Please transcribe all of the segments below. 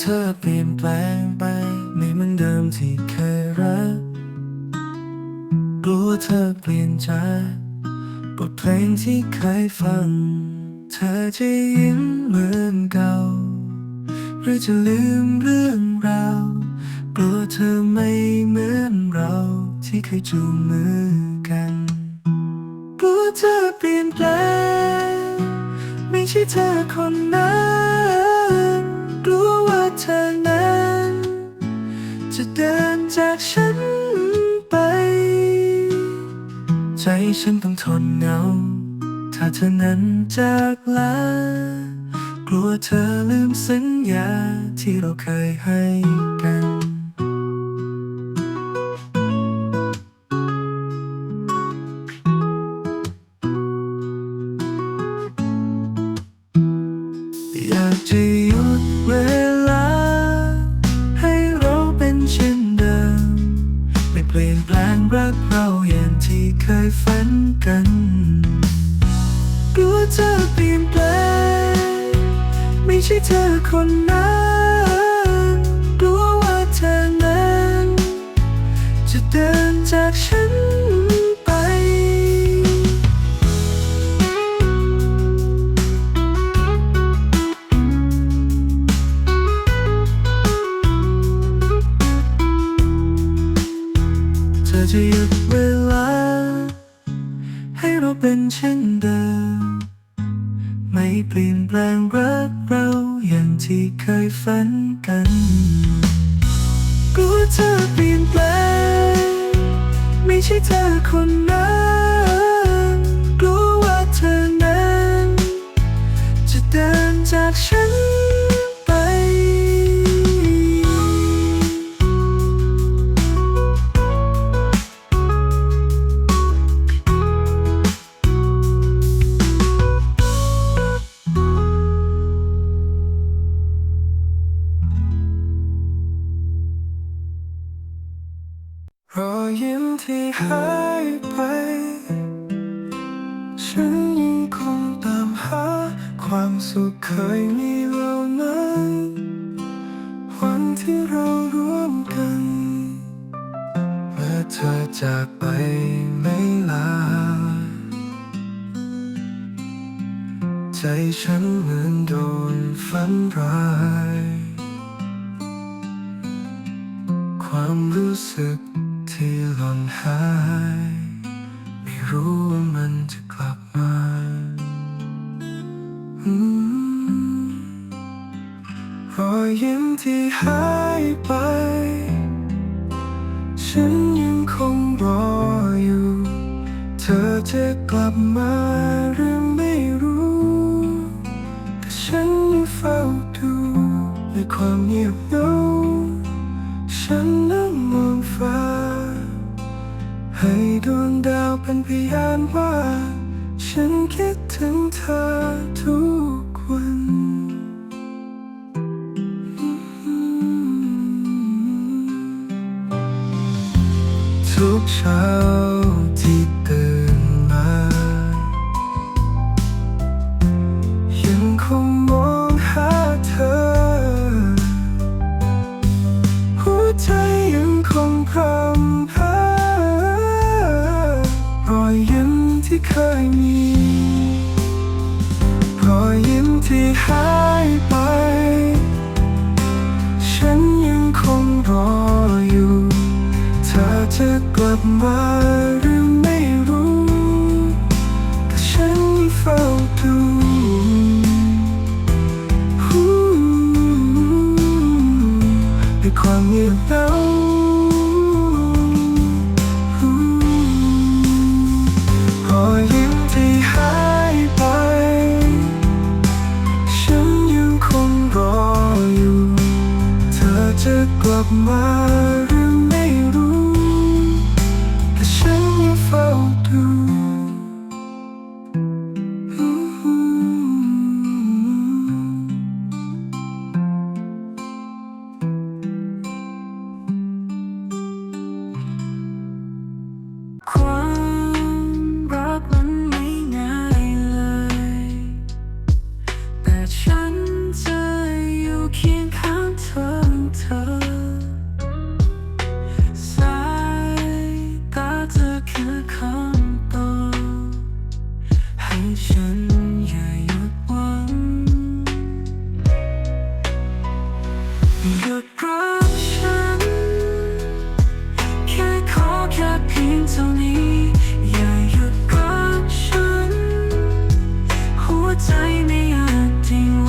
เธอเปลี่ยนแปลงไปไม่เหมือนเดิมที่เคยรัก กลัวเธอเปลี่ยนใจบทเพลงที่เคยฟัง เธอจะยิ้มเหมือนเก่า หรือจะลืมเรื่องราวกลัวเธอไม่เหมือนเราที่เคยจูงมือกันกลัวเธอเปลี่ยนแปลงไม่ใช่เธอคนนั้น เธอนั้น จะเดินจากฉันไป ใจฉันต้องทนเหงา ถ้าเธอนั้นจากลากลัวเธอลืมสัญญาที่เราเคยให้ เคยฝันกัน กลัวเธอเปลี่ยนแปลงไม่ใช่เธอคนนั้น เธอเปลี่ยนแปลง ไม่ใช่เธอคนนั้น ความสุขเคยมีเราไหมวันที่เราร่วมกัน เมื่อเธอจากไปไม่ลา ใจฉันเหมือนโดนฝันร้าย ความรู้สึกที่หล่นหาย ไม่รู้ว่ามันจะ ที่หายไป ฉันยังคงรออยู่ เธอจะกลับมาหรือไม่รู้แต่ฉันยังเฝ้าดูในความเงียบเหงาฉันนั่งมองฟ้า ให้ดวงดาวเป็นพยานว่า ฉันคิดถึงเธอ งคงพรำเพรอยยิ้มที่เคยมี รอยยิ้มที่หายไป ฉันยังคงรออยู่ เธอจะกลับมาหรือไม่รู้แต่ฉันยังเฝ้าดูความเงียบ 在你耳听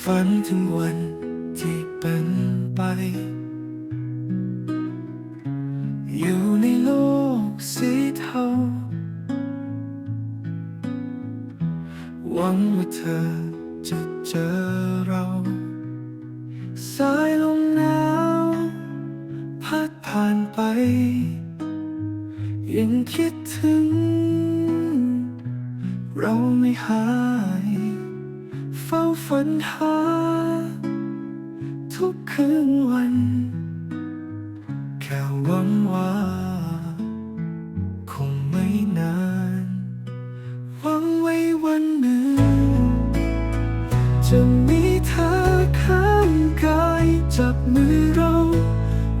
ฝันถึงวันที่เป็นไป อยู่ในโลกสีเทาหวังว่าเธอจะเจอเรา สายลมหนาวพัดผ่านไป ยังคิดถึง เราไม่หายเฝ้าฝัน หา ทุกคืนวัน แค่หวังว่า คงไม่นานหวังไว้วันหนึ่ง จะมีเธอข้างกายจับมือเรา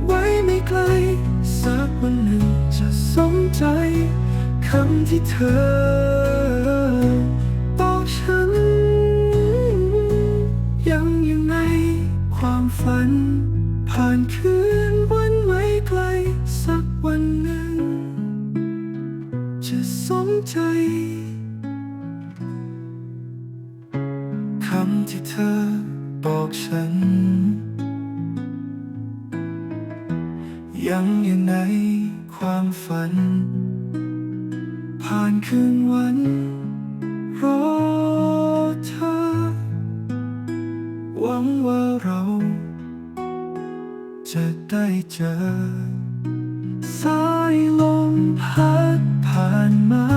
ไว้ไม่ไกล สักวันหนึ่งจะสมใจคำที่เธอ ยังอยู่ในความฝัน ผ่านคืนวันรอเธอ หวังว่าเรา จะได้เจอ สายลมพัดผ่านมา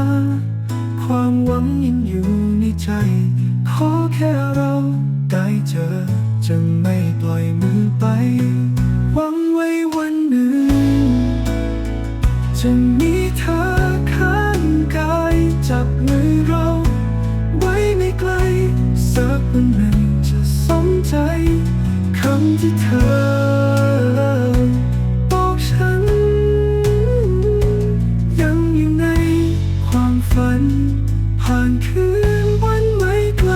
ที่เธอบอกฉัน ยังอยู่ในความฝัน ผ่านคืนวันไว้ไกล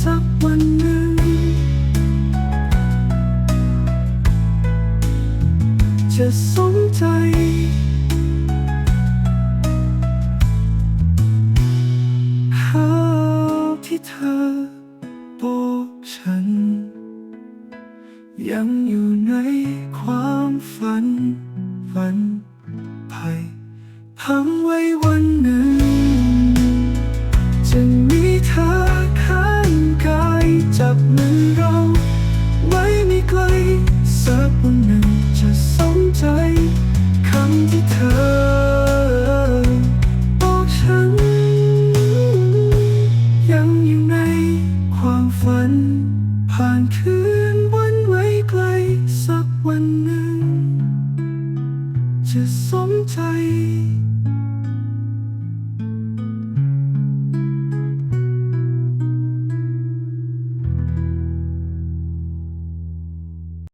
สักวันหนึ่ง จะสมใจหาที่เธอ พังไว้วันหนึ่ง จะมีเธอข้างกายจับมือเรา ไว้ม่ไกลสักวันหนึ่งจะสมใจคำที่เธอบอกฉัน ยังอยู่ในความฝัน